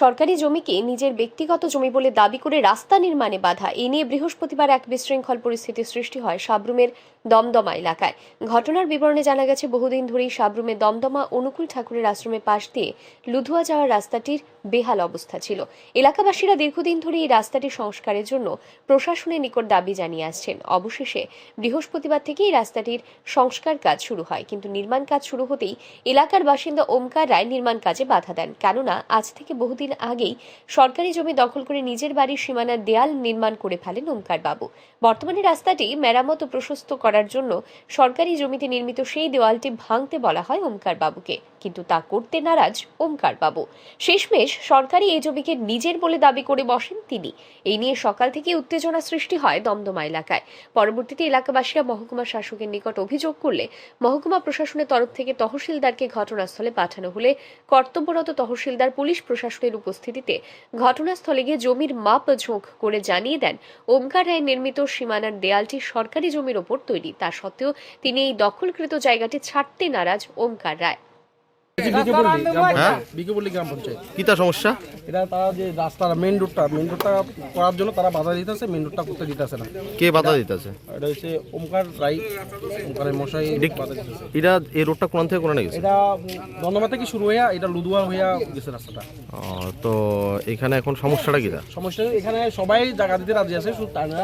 সরকারি জমিকে নিজের ব্যক্তিগত জমি বলে দাবি করে রাস্তা নির্মাণে বাধা। এ নিয়ে বৃহস্পতিবার এক বিশৃঙ্খল পরিস্থিতির সৃষ্টি হয় সাবরুমের দমদমা এলাকায়। ঘটনার বিবরণে জানা গেছে, বহুদিন ধরেই সাবরুমে দমদমা অনুকূল ঠাকুরের আশ্রমে পাশ দিয়ে লুধুয়া যাওয়ার রাস্তাটির বেহাল অবস্থা ছিল। এলাকাবাসীরা দীর্ঘদিন ধরে এই রাস্তাটি সংস্কারের জন্য প্রশাসনের নিকট দাবি জানিয়ে আসছেন। অবশেষে বৃহস্পতিবার থেকে এই রাস্তাটির সংস্কার কাজ শুরু হয়, কিন্তু নির্মাণ কাজ শুরু হতেই এলাকার বাসিন্দা ওমকার রায় নির্মাণ কাজে বাধা দেন। কেননা, আজ থেকে বহুদিন আগেই সরকারি জমি দখল করে নিজের বাড়ির সীমানার দেয়াল নির্মাণ করে ফেলেন ওমকার বাবু বর্তমানে রাস্তাটি মেরামত ও প্রশস্ত করার জন্য সরকারি জমিতে নির্মিত সেই দেওয়ালটি ভাঙতে বলা হয় ওমকার বাবুকে কিন্তু তা করতে নারাজ ওমকার বাবু শেষমেশ সরকারি এই জমিকে নিজের বলে দাবি করে বসেন তিনি। এই নিয়ে সকাল থেকে উত্তেজনা সৃষ্টি হয় দমদমা এলাকায়। পরবর্তীতে এলাকাবাসীরা মহকুমা শাসকের নিকট অভিযোগ করলে মহকুমা প্রশাসনের তরফ থেকে তহসিলদারকে ঘটনাস্থলে পাঠানো হলে কর্তব্যরত তহসিলদার, পুলিশ প্রশাসনের উপস্থিতিতে ঘটনাস্থলে গিয়ে জমির মাপ ঝোঁক করে জানিয়ে দেন। ওমকার রায় নির্মিত সীমানার দেয়ালটি সরকারি জমির ওপর তৈরি। তা সত্ত্বেও তিনি এই দখলকৃত জায়গাটি ছাড়তে নারাজ ওমকার রায়। বিকেপল্লী গ্রাম হ্যাঁ? পঞ্চায়েত। বিকেপল্লী গ্রাম পঞ্চায়েত। কি তার সমস্যা? এটা তারা যে রাস্তাটা মেন রোডটা মেন রোডটা করার জন্য তারা বাধা দিতেছে মেন রোডটা করতে দিতেছে না। কে বাধা দিতেছে? এটা হচ্ছে ওমকার রাই ওমকারের মশাই এটা এই রোডটা কোন থেকে কোন গেছে? এটা দন্দমা থেকে শুরু হইয়া এটা লুদুয়া হইয়া গেছে রাস্তাটা। তো এখানে এখন সমস্যাটা কি সমস্যা এখানে সবাই জায়গা দিতে রাজি আছে শুধু তারা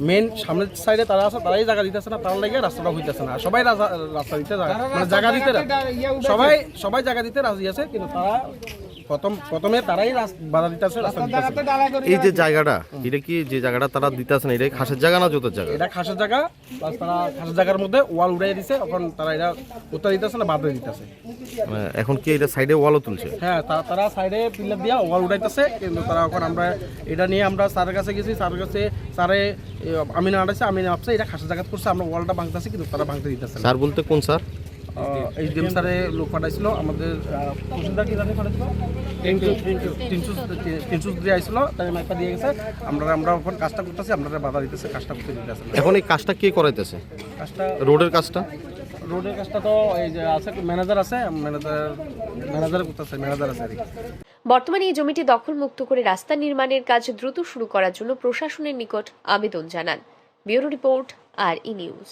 মেন সামনের সাইডে তারা আছে তারাই জায়গা দিতেছে না তার লাগে রাস্তাটা হইতেছে না। সবাই রাজা- রাস্তা দিতে জায়গা- মানে জায়গা দিতে রা- সবাই সবাই জায়গা দিতে রাজি আছে কিন্তু তারা প্রথম প্রথমে তারাই বাধা দিতেছে না। এই যে জায়গাটা এটা কি যে জায়গাটা তারা দিতেছে না? এটা খাসের জায়গা না জোতের জায়গা? এটা খাসের জায়গা প্লাস তারা খাসের জায়গার মধ্যে ওয়াল উড়াই দিছে এখন তারা এটা উত্তর দিতেছে না দিতেছে। মানে এখন কি এটা সাইডে ওয়ালও তুলছে? হ্যাঁ তারা সাইডে পিলার দিয়া ওয়াল উড়াইতেছে কিন্তু তারা এখন আমরা এটা নিয়ে আমরা স্যারের কাছে গেছি স্যারের কাছে স্যারে আমিনা আনাইছে আমিনা ভাবছে এটা খাসের জায়গা করছে আমরা ওয়ালটা ভাঙতেছি কিন্তু তারা ভাঙতে দিতেছে না। স্যার বলতে কোন স্যার? এইচ ডি স্যারে লোক পাঠাইছিল আমাদের তহসিলদার কি জানি পাঠাইছিল? তিনশো তিনশো দিয়ে আইছিল তাই একটা দিয়ে গেছে। আমরা আমরা এখন কাজটা করতেছি আমরা বাধা দিতেছে কাজটা করতে দিতেছে এখন এই কাজটা কে করাইতেছে? কাজটা রোডের কাজটা? রোডের কাজটা তো এই যে আছে ম্যানেজার আছে ম্যানেজার ম্যানেজার করতেছে ম্যানেজার আছে আর বর্তমানে এই জমিটি দখলমুক্ত করে রাস্তা নির্মাণের কাজ দ্রুত শুরু করার জন্য প্রশাসনের নিকট আবেদন জানান। Bureau report R E news.